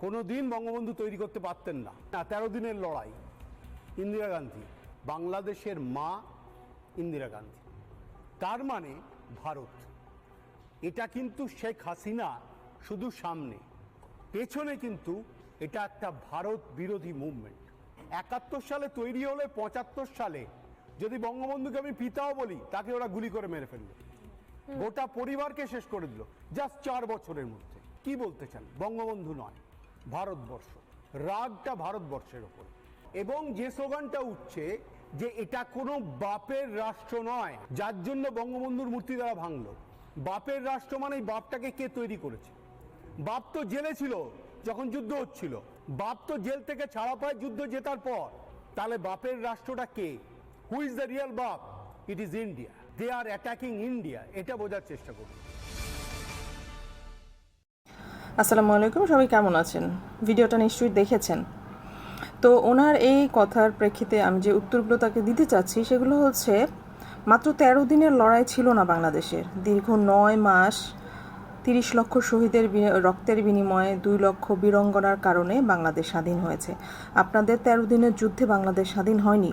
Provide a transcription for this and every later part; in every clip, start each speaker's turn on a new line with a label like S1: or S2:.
S1: কোনো দিন বঙ্গবন্ধু তৈরি করতে পারতেন না। না তেরো দিনের লড়াই ইন্দিরা গান্ধী। বাংলাদেশের মা ইন্দিরা গান্ধী। তার মানে ভারত। এটা কিন্তু শেখ হাসিনা শুধু সামনে। পেছনে কিন্তু এটা একটা ভারত বিরোধী মুভমেন্ট একাত্তর সালে তৈরি হলে পঁচাত্তর সালে যদি বঙ্গবন্ধুকে আমি পিতাও বলি তাকে ওরা গুলি করে মেরে ফেলল। গোটা পরিবারকে শেষ করে দিল। জাস্ট চার বছরের মধ্যে। কি বলতে চান? বঙ্গবন্ধু নয়। ভারতবর্ষ, রাগটা ভারতবর্ষের ওপর। এবং যে স্লোগানটা উঠছে যে এটা কোনো বাপের রাষ্ট্র নয়, যার জন্য বঙ্গবন্ধুর মূর্তি দ্বারা ভাঙলো। বাপের রাষ্ট্র মানে এই বাপটাকে কে তৈরি করেছে? বাপ তো জেলে ছিল যখন যুদ্ধ হচ্ছিল। বাপ তো জেল থেকে ছাড়া পায় যুদ্ধ জেতার পর। তাহলে বাপের রাষ্ট্রটা কে? হু ইজ দ্য রিয়েল বাপ? It is India they are attacking India এটা বোঝার চেষ্টা করুন।
S2: আসসালামু আলাইকুম, সবাই কেমন আছেন? ভিডিওটা নিশ্চয়ই দেখেছেন। তো ওনার এই কথার প্রেক্ষিতে আমি যে উত্তরগুলো তাকে দিতে চাচ্ছি, সেগুলো হচ্ছে, মাত্র তেরো দিনের লড়াই ছিল না বাংলাদেশের। দীর্ঘ নয় মাস তিরিশ লক্ষ শহীদের রক্তের বিনিময়ে দুই লক্ষ বীরঙ্গনার কারণে বাংলাদেশ স্বাধীন হয়েছে। আপনাদের তেরো দিনের যুদ্ধে বাংলাদেশ স্বাধীন হয়নি।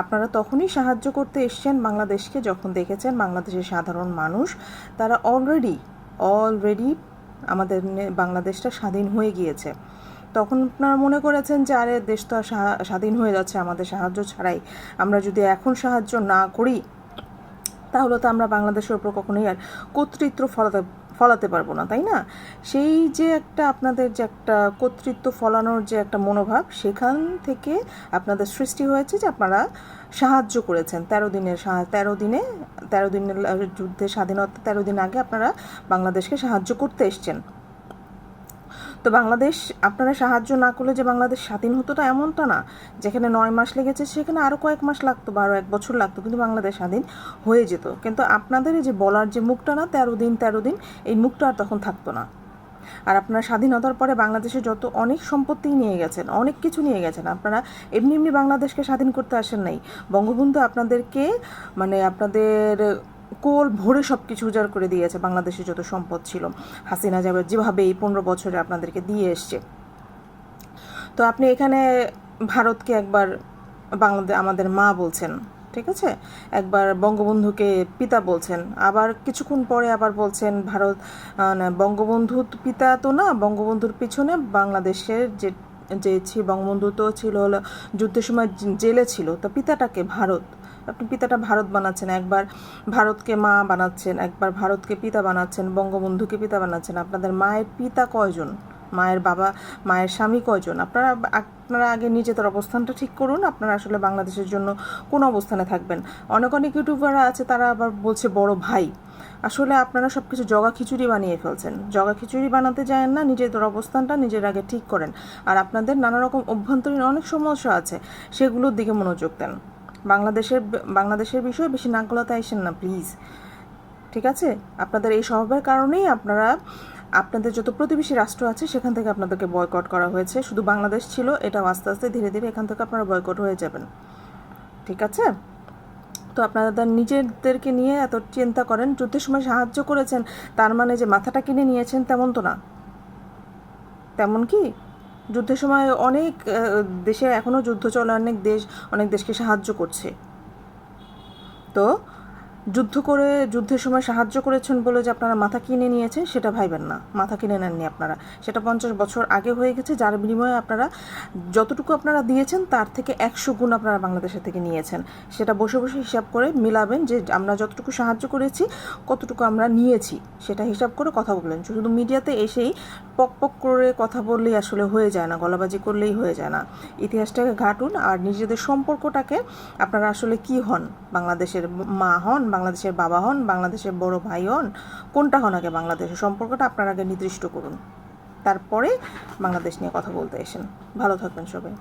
S2: আপনারা তখনই সাহায্য করতে এসছেন বাংলাদেশকে, যখন দেখেছেন বাংলাদেশের সাধারণ মানুষ, তারা অলরেডি অলরেডি আমাদের বাংলাদেশটা স্বাধীন হয়ে গিয়েছে। তখন আপনারা মনে করেছেন যে, আরে, দেশ তো স্বাধীন হয়ে যাচ্ছে, আমাদের সাহায্য ছাড়াই। আমরা যদি এখন সাহায্য না করি, তাহলে তো আমরা বাংলাদেশের উপর কখনোই আর কর্তৃত্ব ফলাতে ফলাতে পারব না, তাই না? সেই যে একটা আপনাদের যে একটা কর্তৃত্ব ফলানোর যে একটা মনোভাব, সেখান থেকে আপনাদের সৃষ্টি হয়েছে যে আপনারা সাহায্য করেছেন। তেরো দিনের তেরো দিনে, তেরো দিনের যুদ্ধে স্বাধীনতা, তেরো দিন আগে আপনারা বাংলাদেশকে সাহায্য করতে এসছেন। তো বাংলাদেশ, আপনারা সাহায্য না করলে যে বাংলাদেশ স্বাধীন হতো না এমনটা না। যেখানে নয় মাস লেগেছে, সেখানে আরও কয়েক মাস লাগতো বা আরও এক বছর লাগতো, কিন্তু বাংলাদেশ স্বাধীন হয়ে যেত। কিন্তু আপনাদের যে বলার যে মুখটা না, তেরো দিন তেরো দিন, এই মুখটা আর তখন থাকতো না। আর আপনারা স্বাধীনতার পরে বাংলাদেশে যত অনেক সম্পত্তি নিয়ে গেছেন, অনেক কিছু নিয়ে গেছেন, আপনারা এমনি এমনি বাংলাদেশকে স্বাধীন করতে আসেন নাই। বঙ্গবন্ধু আপনাদেরকে মানে আপনাদের কোল ভরে সব কিছু উজাড় করে দিয়েছে বাংলাদেশে যত সম্পদ ছিল। হাসিনা যাবে যেভাবে এই পনেরো বছরে আপনাদেরকে দিয়ে এসছে। তো আপনি এখানে ভারতকে একবার বাংলাদেশ আমাদের মা বলছেন, ঠিক আছে? একবার বঙ্গবন্ধুকে পিতা বলছেন। আবার কিছুক্ষণ পরে আবার বলছেন ভারত বঙ্গবন্ধু পিতা তো না, বঙ্গবন্ধুর পিছনে বাংলাদেশের যে যে বঙ্গবন্ধু তো ছিল হলো যুদ্ধের সময় জেলে ছিল। তো পিতাটাকে ভারত পিতাটা ভারত বানাচ্ছেন, একবার ভারতকে মা বানাচ্ছেন, একবার ভারতকে পিতা বানাচ্ছেন, বঙ্গবন্ধুকে পিতা বানাচ্ছেন। আপনাদের মায়ের পিতা কয়জন? মায়ের বাবা, মায়ের স্বামী কয়জন? আপনারা আপনারা আগে নিজেদের অবস্থানটা ঠিক করুন, আপনারা আসলে বাংলাদেশের জন্য কোন অবস্থানে থাকবেন। অনেক অনেক ইউটিউবাররা আছে, তারা আবার বলছে বড় ভাই। আসলে আপনারা সব কিছু জগা খিচুড়ি বানিয়ে ফেলছেন। জগা খিচুড়ি বানাতে যায় না, নিজেদের অবস্থানটা নিজের আগে ঠিক করেন। আর আপনাদের নানা রকম অভ্যন্তরীণ অনেক সমস্যা আছে, সেগুলোর দিকে মনোযোগ দেন। বাংলাদেশের বাংলাদেশের বিষয়ে বেশি নাক গলাতে আসেন না প্লিজ ঠিক আছে? আপনাদের এই স্বভাবের কারণেই আপনারা, আপনাদের যত প্রতিবেশী রাষ্ট্র আছে, সেখান থেকে আপনাদেরকে বয়কট করা হয়েছে। শুধু বাংলাদেশ ছিল এটা আস্তে আস্তে ধীরে ধীরে এখান থেকে আপনারা বয়কট হয়ে যাবেন। ঠিক আছে? তো আপনারা নিজেদেরকে নিয়ে এত চিন্তা করেন, যুদ্ধের সময় সাহায্য করেছেন, তার মানে যে মাথাটা কিনে নিয়েছেন তেমন তো না। তেমন কি? যুদ্ধের সময় অনেক দেশে এখনও যুদ্ধ চলে অনেক দেশ অনেক দেশকে সাহায্য করছে। তো যুদ্ধ করে, যুদ্ধের সময় সাহায্য করেছেন বলে যে আপনারা মাথা কিনে নিয়েছেন, সেটা ভাইবেন না। মাথা কিনে নেননি আপনারা। সেটা পঞ্চাশ বছর আগে হয়ে গেছে, যার বিনিময়ে আপনারা যতটুকু আপনারা দিয়েছেন, তার থেকে একশো গুণ আপনারা বাংলাদেশের থেকে নিয়েছেন। সেটা বসে বসে হিসাব করে মিলাবেন যে আমরা যতটুকু সাহায্য করেছি, কতটুকু আমরা নিয়েছি, সেটা হিসাব করে কথা বলবেন। শুধু মিডিয়াতে এসেই পক পক করে কথা বললেই আসলে হয়ে যায় না, গলাবাজি করলেই হয়ে যায় না। ইতিহাসটাকে ঘাটুন আর নিজেদের সম্পর্কটাকে আপনারা আসলে কি হন? বাংলাদেশের মা হন বাংলাদেশের বাবা হন, বাংলাদেশের বড় ভাই হন, কোনটা হন আগে বাংলাদেশের সম্পর্কটা আপনার আগে নির্দিষ্ট করুন। তারপরে বাংলাদেশ নিয়ে কথা বলতে এসেন। ভালো থাকবেন সবাই।